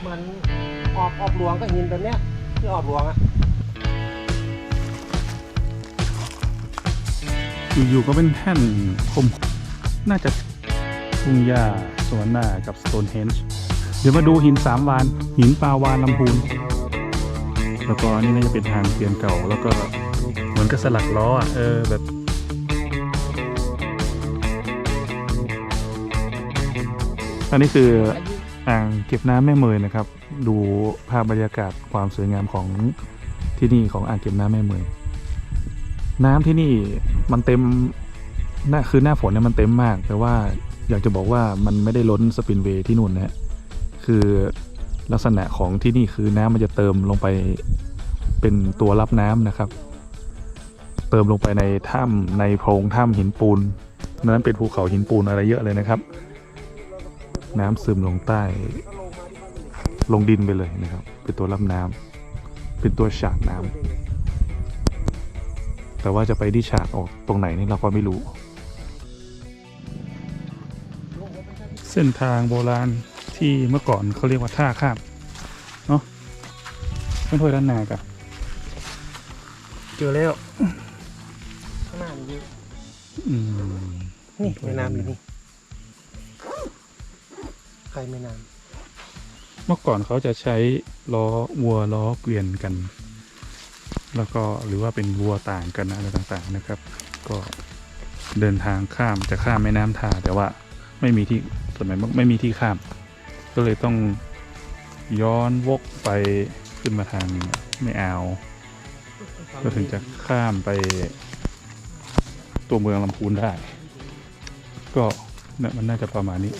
เหมือนออบออบหลวงก็หินแบบเนี้ยที่ออบหลวงอะอยู่ๆก็เป็นแท่นคมน่าจะทุ่งหญ้าสวนหน้ากับสโตนเฮนจ์เดี๋ยวมาดูหินสามวาน หินปลาวานลำพูน แล้วก็อันนี่น่าจะเป็นทางเปลี่ยนเก่า แล้วก็เหมือนกับสลักล้ออะเออแบบอันนี้คืออ่า อ่างเก็บน้ำแม่เมยนะครับ ดูภาพบรรยากาศความสวยงามของที่นี่ของอ่างเก็บน้ำแม่เมยน้ำที่นี่มันเต็มหน้าคือหน้าฝนเนี่ยมันเต็มมาก แต่ว่าอยากจะบอกว่ามันไม่ได้ล้นสปินเวย์ที่นู่นนะฮะคือลักษณะของที่นี่คือน้ำมันจะเติมลงไปเป็นตัวรับน้ำนะครับ เติมลงไปในถ้ำในโพรงถ้ำหินปูนนั้นเป็นภูเขาหินปูนอะไรเยอะเลยนะครับ น้ำซึมลงใต้ ลงดินไปเลยนะครับ เป็นตัวรับน้ำเป็นตัวฉากน้ำแต่ว่าจะไปที่ฉากออกตรงไหนนี่เราก็ไม่รู้ เส้นทางโบราณที่เมื่อก่อนเขาเรียกว่าท่าข้ามเนาะไม่ถ้วยด้านหนากะเจอแล้วข้างหน้ามีเยอะอืมนี่แม่น้ำอยู่นี่ ใครแม่น้เมื่อก่อนเขาจะใช้ล้อวัวล้อเกวียนกัน แล้วก็หรือว่าเป็นวัวต่างกันอะไรต่างๆนะครับ ก็เดินทางข้ามจะข้ามแม่น้ำท่าแต่ว่าไม่มีที่สมัยไม่มีที่ข้าม ก็เลยต้องย้อนวกไปขึ้นมาทางไม่อาวก็ถึงจะข้ามไปตัวเมืองลำพูนได้ ก็เนี่ยมันน่าจะประมาณนี้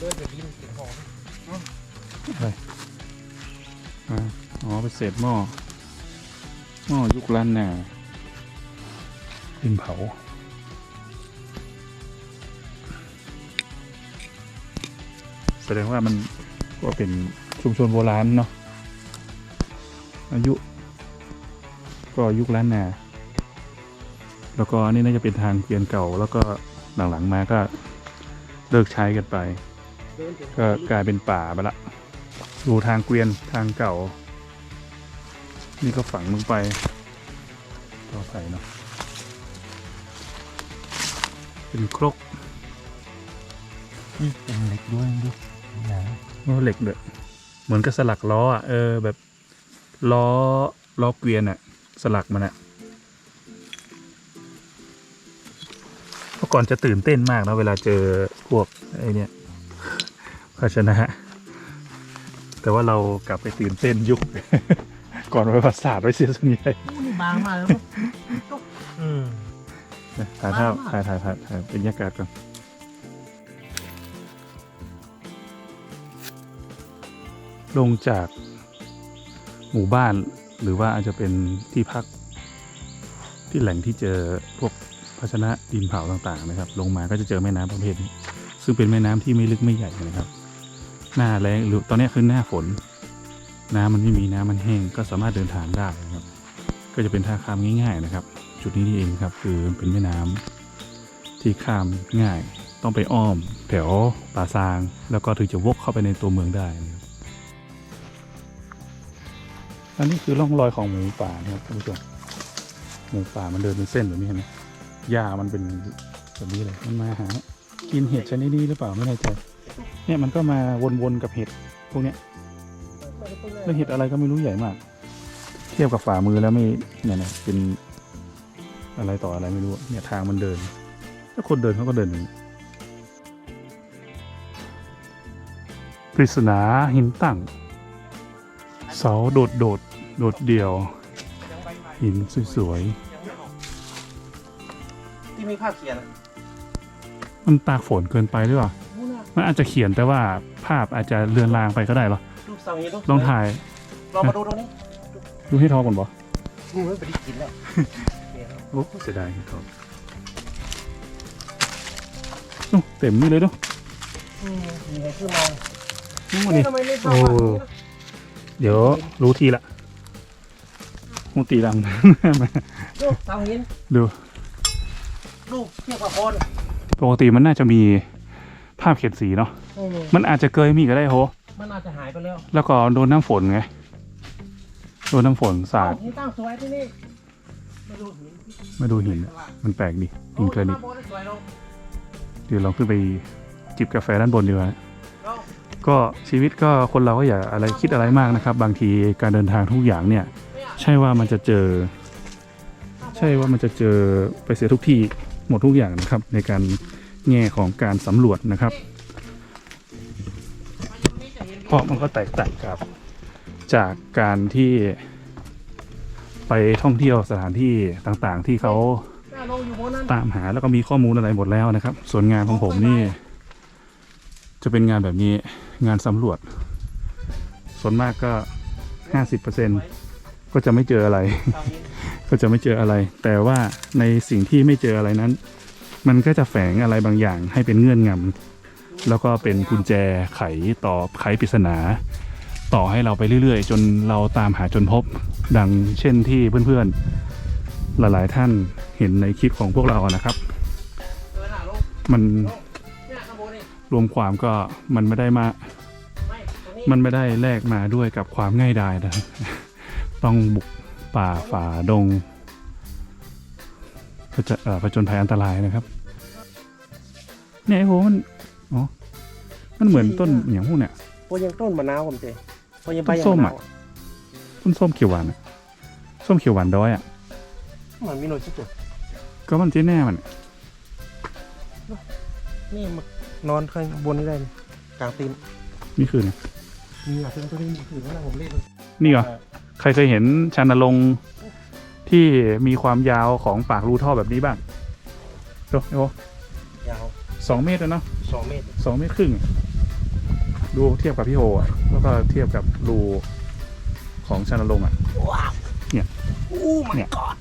เดินเดินแบบนี้มันเสียงหอมอะไรอ่าอ๋อเป็นเศษหม้อหม้อยุคล้านนาดินเผาแสดงว่ามันก็เป็นชุมชนโบราณเนาะอายุ ก็ยุคล้านนาแล้วก็นนี้น่าจะเป็นทางเกวียนเก่า แล้วก็หลังๆมาก็เลิกใช้กันไป ก็กลายเป็นป่าไปละ ดูทางเกวียนทางเก่า นี่ก็ฝังลงไปต่อไปเนาะเป็นครกนี่เป็นเหล็กด้วยดูหนาโอ้เหล็กเด้อเหมือนกับสลักล้ออะเออแบบล้อล้อเกวียนอะ สลักมันอะเมื่อก่อนจะตื่นเต้นมากนะเวลาเจอพวกไอ้เนี่ย ภาชนะ แต่ว่าเรากลับไปตื่นเต้นยุค ก่อนประวัติศาสตร์ไว้เสียส่วนใหญ่นี่บางมากเลยอืมถ่ายภาพมากถ่ายถ่ายถ่ายถ่ายเป็นบรรยากาศก่อนลงจากหมู่บ้านหรือว่าอาจจะเป็นที่พักที่แหล่งที่เจอพวกภาชนะดินเผาต่างๆนะครับ ลงมาก็จะเจอแม่น้ำประเภทนี้ซึ่งเป็นแม่น้ำที่ไม่ลึกไม่ใหญ่นะครับ หน้าแรงหรือตอนนี้คือหน้าฝน น้ำมันไม่มีน้ำมันแห้งก็สามารถเดินทางได้นะครับ ก็จะเป็นท่าข้ามง่าย ๆนะครับ จุดนี้นี่เองครับ คือเป็นแม่น้ำที่ข้ามง่าย ต้องไปอ้อม แถวป่าซาง แล้วก็ถึงจะวกเข้าไปในตัวเมืองได้นะครับอันนี้คือร่องรอยของหมูป่านะครับท่านผู้ชมหมูป่ามันเดินเป็นเส้นแบบนี้เห็นไหมหญ้ามันเป็นแบบนี้เลยมันมาหากินเห็ดชนิดนี้หรือเปล่าไม่แน่ใจ เนี่ยมันก็มาวนๆกับเห็ดพวกเนี้ยแล้วเห็ดอะไรก็ไม่รู้ใหญ่มาก เทียบกับฝ่ามือแล้วไม่เนี่ยนะเป็นอะไรต่ออะไรไม่รู้อะเนี่ยทางมันเดิน ถ้าคนเดินเขาก็เดินอย่างนี้ปริศนาหินตั้ง เสาโดดโดดโดดเดี่ยว หินสวยที่มีภาพเขียนอะๆมันตากฝนเกินไปหรือเปล่านู่นน่ะ มันอาจจะเขียนแต่ว่าภาพอาจจะเลือนลางไปก็ได้เหรอรูปเสาอย่างนี้ลองถ่ายลองมาดูตรงนี้ดูให้ทอก่อนบ่อืมไม่ไปได้กินแล้วเนี่ยครับโอ้เสียดายให้ทอโอ้เต็มนี่เลยเนาะอืมมีไงขึ้นมานี่มันเฮ้ยนี่ทำไมไม่ชอบโอ้อะเดี๋ยวรู้ทีละหูตีดังรูปเสาหินดูรูปเทียบกับคนปกติมันน่าจะมี ภาพเขียนสีเนาะอืมมันอาจจะเคยมีก็ได้โห มันอาจจะหายไปแล้วแล้วก็โดนน้ำฝนไง โดนน้ำฝนสาดเอ้หินตั้งสวยที่นี่มาดูหินมาดูหินมันแปลกดีหินแกรนิตโอ้ข้างบนสวยลงเดี๋ยวเราขึ้นไปจิบกาแฟด้านบนดีกว่า ลงก็ชีวิตก็คนเราก็อย่าอะไรคิดอะไรมากนะครับ บางทีการเดินทางทุกอย่างเนี่ย เนี่ยใช่ว่ามันจะเจอใช่ว่ามันจะเจอไปเสียทุกที่หมดทุกอย่างนะครับ ในการ แง่ของการสำรวจนะครับ เพราะมันก็แตกต่างกับจากการที่ไปท่องเที่ยวสถานที่ต่างๆ ที่เขาตามหาแล้วก็มีข้อมูลอะไรหมดแล้วนะครับ ส่วนงานของผมนี่ จะเป็นงานแบบนี้งานสำรวจ ส่วนมากก็ห้าสิบเปอร์เซ็นก็จะไม่เจออะไร ก็จะไม่เจออะไร แต่ว่าในสิ่งที่ไม่เจออะไรนั้น มันก็จะแฝงอะไรบางอย่างให้เป็นเงื่อนงำแล้วก็เป็นกุญแจไขต่อไขปริศนา ต่อให้เราไปเรื่อยๆ จนเราตามหาจนพบดังเช่นที่เพื่อนๆ หลายๆท่านเห็นในคลิปของพวกเราอะนะครับ มันรวมความก็มันไม่ได้มา มันไม่ได้แลกมาด้วยกับความง่ายดายนะต้องบุกป่าฝ่าดง ผจญเอ่อผจญภัยอันตรายนะครับ เนี่ยไอ้โหมันอ๋อมันเหมือนต้นอย่างพวกเนี่ยโอ้ยังต้นมะนาวผมเจโอ้ยังใบต้นยังส้มมะอะนาวต้นส้มเขียวหวานอะส้มเขียวหวานด้อยอะมันมีหน่วยชิดจุดก็มันเจ๊แน่มันนี่มันนอนข้างบนนี่ได้เลยกลางตีนนี่คือนะมีอะเป็นตัวนี้มีถือว่าผมเล่นนี่เหรอใครเคยเห็นชันนรงค์ ที่มีความยาวของปากรูท่อแบบนี้บ้างดูไอ้โหยาวสองเมตรเลยเนาะสองเมตรสองเมตรครึ่ง ดูเทียบกับพี่โฮอะแล้วก็เทียบกับรูของชานลงค์อะ ว้าวเนี่ยอู้มันเนี่ย กอด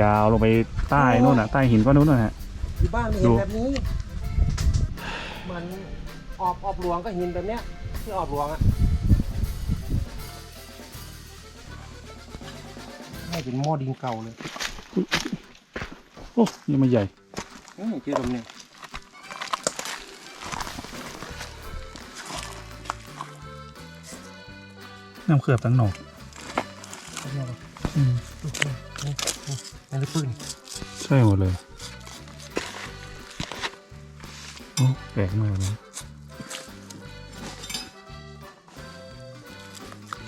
ยาวลงไปใต้นู่นอะใต้หินก้อนนู้นนะฮะ อยู่บ้านไม่ดูเห็นแบบนี้ มันออบออบหลวงก็หินแบบเนี้ยที่ออบหลวงอะ ให้เป็นหม้อดินเก่าเลยโอ้ยังไม่ใหญ่นี่เจอตรงนี้น้ำเขือบตั้งหนอกนี่อืมนั่นคือปืนใช่หมดเลยโอ้แปลกมากเลย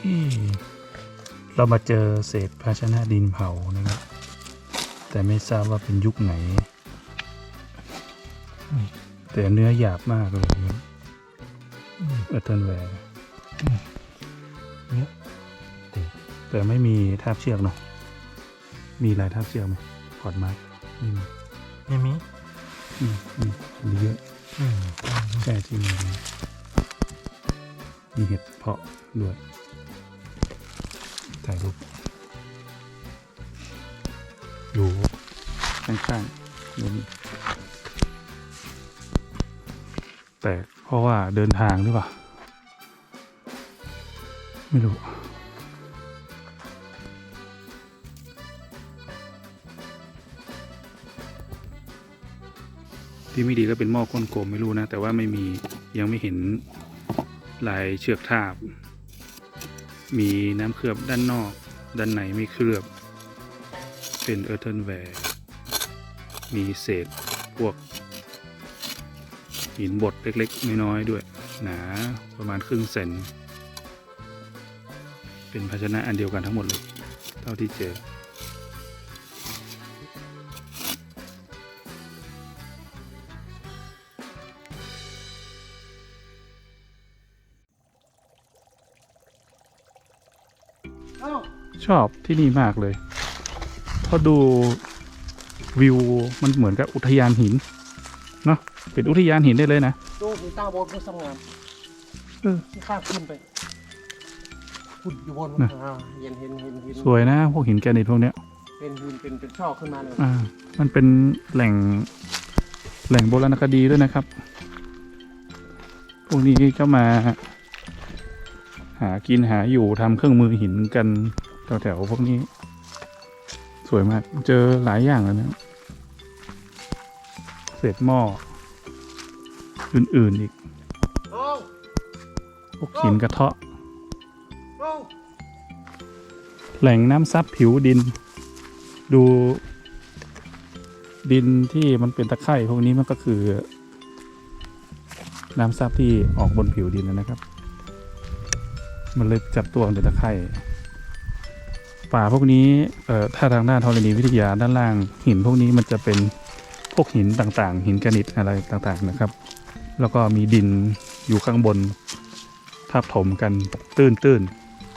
เอ๊ะ เรามาเจอเศษภาชนะดินเผานะครับ แต่ไม่ทราบว่าเป็นยุคไหน แต่เนื้อหยาบมากเลยครับเออเทนแวร์แต่ไม่มีทาบเชือกเนาะมีลายทาบเชือกไหมขอดมาร์กไม่มีไม่มีอืมอืมมีเยอะอืมใช่ที่มีมีมีเห็ดเพาะด้วย ถ่ายรูปอยู่ข้างๆนี่แต่เพราะว่าเดินทางหรือเปล่า ไม่รู้ที่ไม่ดีก็เป็นหม้อก้นกลมไม่รู้นะ แต่ว่าไม่มียังไม่เห็นลายเชือกทาบ มีน้ำเคลือบด้านนอก ด้านในไม่เคลือบ เป็นเออร์เทนแวร์ มีเศษพวก หินบดเล็กๆ น้อยๆด้วย หนาประมาณครึ่งเซน เป็นภาชนะอันเดียวกันทั้งหมดเลย เท่าที่เจอ ชอบที่นี่มากเลยเพราะดูวิวมันเหมือนกับอุทยานหินเนาะเป็นอุทยานหินได้เลยนะดูหินตั้งบนคือสงงามเออที่ข้ามขึ้นไปขุดอยู่บนน่ะอ่าเห็นเห็นเห็นเห็นสวยนะพวกหินแกรนิตพวกเนี้ยเป็นหินเป็นเป็นช่อขึ้นมาเลยอ่ามันเป็นแหล่งแหล่งโบราณคดีด้วยนะครับพวกนี้ก็มา หากินหาอยู่ทำเครื่องมือหินกันแถวๆพวกนี้ สวยมาก เจอหลายอย่างเลยนะเศษหม้ออื่น ๆ อีก พวกหินกระเทาะ แหล่งน้ำซับผิวดิน ดู ดินที่มันเป็นตะไคร่พวกนี้มันก็คือ น้ำซับที่ออกบนผิวดินนะครับ มันเลยจับตัวเป็นตะไคร่ป่าพวกนี้เอ่อถ้าทางด้านธรณีวิทยาด้านล่างหินพวกนี้มันจะเป็นพวกหินต่างๆ หินกระนิตอะไรต่างๆนะครับ แล้วก็มีดินอยู่ข้างบนทับถมกันตื้น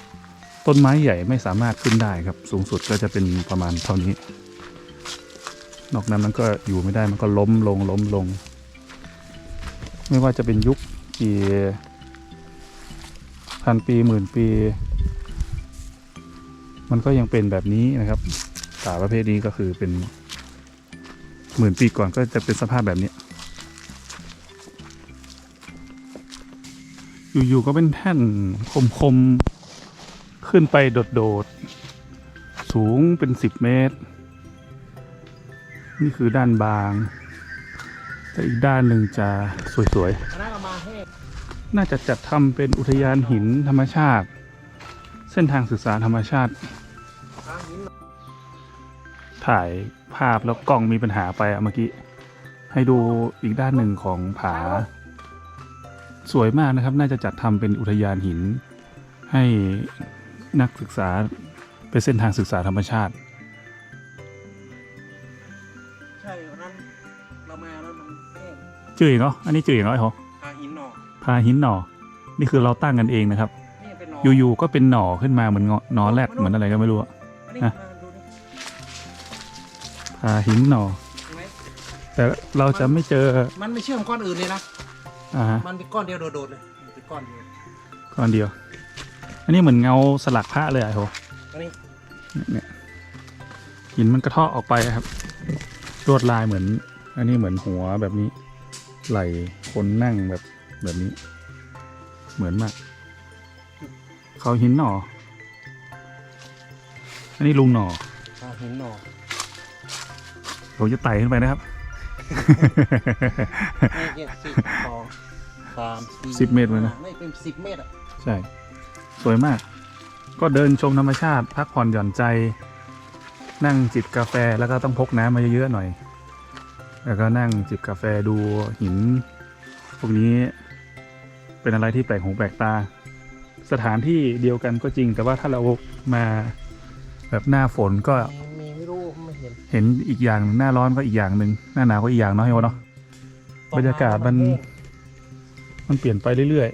ๆต้นไม้ใหญ่ไม่สามารถขึ้นได้ครับ สูงสุดก็จะเป็นประมาณเท่านี้ นอกนั้นมันก็อยู่ไม่ได้มันก็ล้มลงล้มลง ไม่ว่าจะเป็นยุคกี่ พันปีหมื่นปี มันก็ยังเป็นแบบนี้นะครับป่าประเภทนี้ก็คือเป็นหมื่นปีก่อนก็จะเป็นสภาพแบบนี้อยู่ๆก็เป็นแท่นคมๆ ขึ้นไปโดดๆ สูงเป็นสิบเมตร นี่คือด้านบาง แต่อีกด้านหนึ่งจะสวยๆ น่าจะจัดทำเป็นอุทยานหินธรรมชาติ เส้นทางศึกษาธรรมชาติทางหินถ่ายภาพแล้วกล้องมีปัญหาไปอะเมื่อกี้ ให้ดูอีกด้านหนึ่งของผา สวยมากนะครับ น่าจะจัดทำเป็นอุทยานหิน ให้นักศึกษาเป็นเส้นทางศึกษาธรรมชาติ ใช่วันนั้นเรามาแล้วมันแห้งจืดเนาะอันนี้จืดเนาะไอ้โหทางหินหนอพาหินหน่อ นี่คือเราตั้งกันเองนะครับนี่เป็นหนออยู่ๆก็เป็นหน่อขึ้นมาเหมือนเงาะหนอแรดเหมือนอะไรก็ไม่รู้อะอันนี้ฮะมาดูนี่พาหินหน่อเห็นไหมแต่เราจะไม่เจอ มันไม่เชื่อมก้อนอื่นเลยนะอ่าฮะมันเป็นก้อนเดียวโดดๆเลยมันเป็นก้อนเดียวก้อนเดียว อันนี้เหมือนเงาสลักพระเลยอะไอ้โหอันนี้เนี่ยหินมันกระเทาะออกไปครับลวดลายเหมือน อันนี้เหมือนหัวแบบนี้ ไหลคนนั่งแบบ แบบนี้ เหมือนมาก เขาหินหน่อ อันนี้ลุงหน่อทางหินหนอผมจะไต่ขึ้นไปนะครับนี่เนี่ยสิบสองสามสี่สิบเมตรเลยนะไม่เป็นสิบเมตรอะใช่ สวยมาก ก็เดินชมธรรมชาติ พักผ่อนหย่อนใจ นั่งจิบกาแฟแล้วก็ต้องพกน้ำมาเยอะๆหน่อย แล้วก็นั่งจิบกาแฟดูหิน พวกนี้ เป็นอะไรที่แปลกหูแปลกตา สถานที่เดียวกันก็จริง แต่ว่าถ้าเรามาแบบหน้าฝนก็มีไม่รู้ไม่เห็น เห็นอีกอย่างหนึ่งหน้าร้อนก็อีกอย่างหนึ่งหน้าหนาวก็อีกอย่างเนาะเฮวเนาะบรรยากาศมัน มันเปลี่ยนไปเรื่อย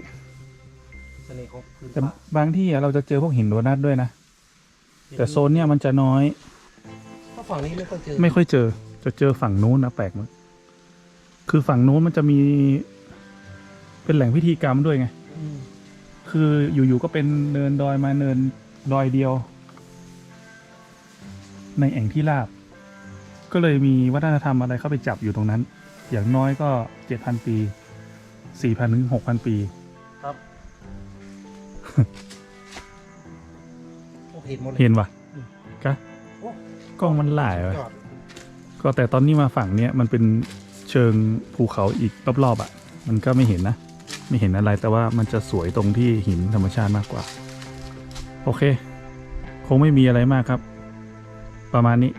เสน่ห์ของพื้นๆแต่ป่าบางที่อะเราจะเจอพวกหินโดนัทด้วยนะแต่โซนเนี้ยมันจะน้อยเพราะฝั่งนี้ไม่ค่อยเจอไม่ค่อยเจอ จะเจอฝั่งนู้นนะแปลกมากคือฝั่งนู้นมันจะมี เป็นแหล่งพิธีกรรมด้วยไงอืมคืออยู่ๆก็เป็นเนินดอยมาเนินดอยเดียว ในแอ่งที่ราบ ก็เลยมีวัฒนธรรมอะไรเข้าไปจับอยู่ตรงนั้น อย่างน้อยก็เจ็ดพันปีสี่พันถึงหกพันปีครับ โอ้เห็นหมดเลย เห็นปะอืม กะโอ้กล้องมันหลายวะยอดก็แต่ตอนนี้มาฝั่งเนี้ยมันเป็นเชิงภูเขาอีกรอบๆอะ่ะ มันก็ไม่เห็นนะ ไม่เห็นอะไรแต่ว่ามันจะสวยตรงที่หินธรรมชาติมากกว่า โอเค คงไม่มีอะไรมากครับ ประมาณนี้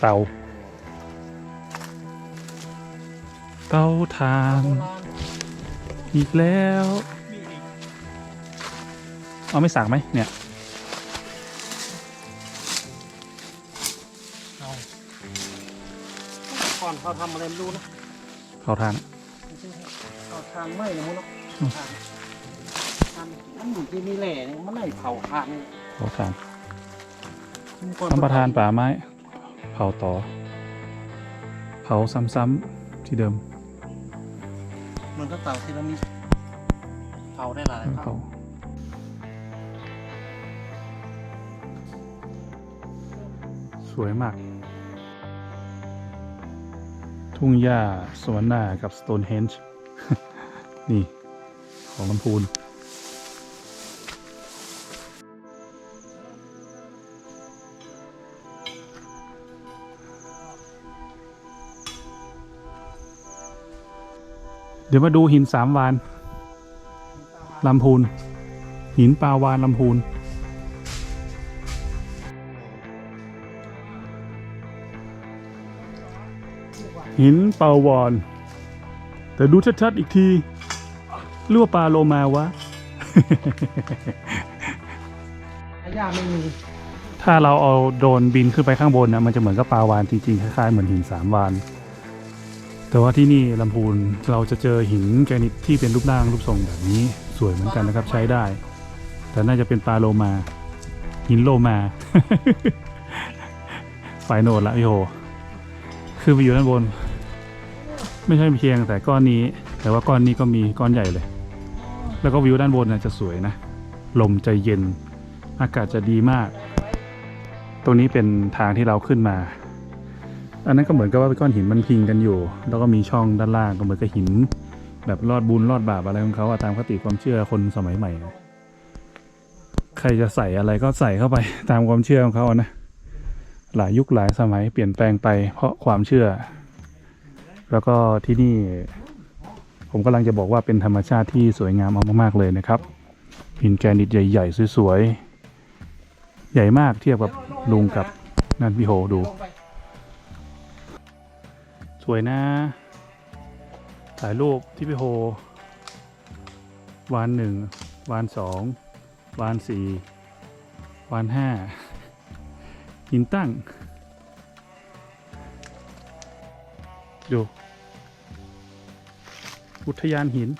เตา เตาทานโบราณอีกแล้วมีอีกเอาไม่สั่งไหมเนี่ยเอาก่อนเขาทำอะไรไม่รู้นะเขาทานไม่ใช่เขา ทานไม่นะมุ้งเนาะอืมทานทานมันอยู่ที่นี่แหละเนี่ยมันไม่เผาทานเขาทานมันก่อท่านประธานป่าไม้ เผาต่อ เผาซ้ำๆที่เดิม มันก็เต่าทีละมิเผาได้หลายครั้เผางสวยมาก ทุ่งหญ้าสวนหน้ากับสโตนเฮนจ์ นี่ ของลำพูน เดี๋ยวมาดูหินสามวานลำพูน หินปลาวานลำพูนหินปาวานแต่ดูชัดๆอีกที เรียกว่าปลาโลมาวะอาญาไม่มีถ้าเราเอาโดรนบินขึ้นไปข้างบนนะมันจะเหมือนกับปลาวานจริงๆคล้ายๆเหมือนหินสามวาน แต่ว่าที่นี่ลำพูนเราจะเจอหินแกรนิตที่เป็นรูปร่างรูปทรงแบบนี้สวยเหมือนกันนะครับใช้ได้ แต่น่าจะเป็นปลาโลมา หินโลมาไฟโนดละพี่โหคือไปอยู่ด้านบน ไม่ใช่เพียงแต่ก้อนนี้ แต่ว่าก้อนนี้ก็มีก้อนใหญ่เลย แล้วก็วิวด้านบนนะจะสวยนะ ลมจะเย็น อากาศจะดีมาก ตรงนี้เป็นทางที่เราขึ้นมา อันนั้นก็เหมือนกับว่าเป็นก้อนหินมันพิงกันอยู่ แล้วก็มีช่องด้านล่างก็เหมือนกับหิน แบบรอดบุญรอดบาปอะไรของเขาอะตามคติความเชื่อคนสมัยใหม่ ใครจะใส่อะไรก็ใส่เข้าไปตามความเชื่อของเขาอะนะ หลายยุคหลายสมัยเปลี่ยนแปลงไปเพราะความเชื่อ แล้วก็ที่นี่ ผมกำลังจะบอกว่าเป็นธรรมชาติที่สวยงามมากๆเลยนะครับหินแกรนิตใหญ่ๆสวยๆใหญ่มากเทียบกับลุงกับนั่นพี่โหดู สวยนะถ่ายรูปที่พี่โฮวานหนึ่งวานสองวานสี่วานห้าหินตั้ง ดู อุทยานหิน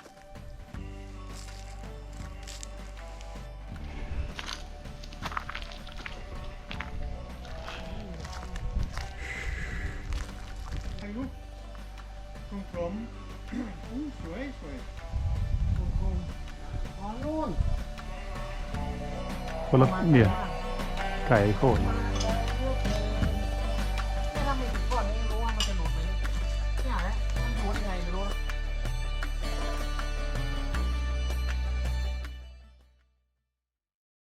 ถ่ายรูปกลมๆอู้สวยสวยอ๋อนู่นคนละเนี่ยไก่โคตร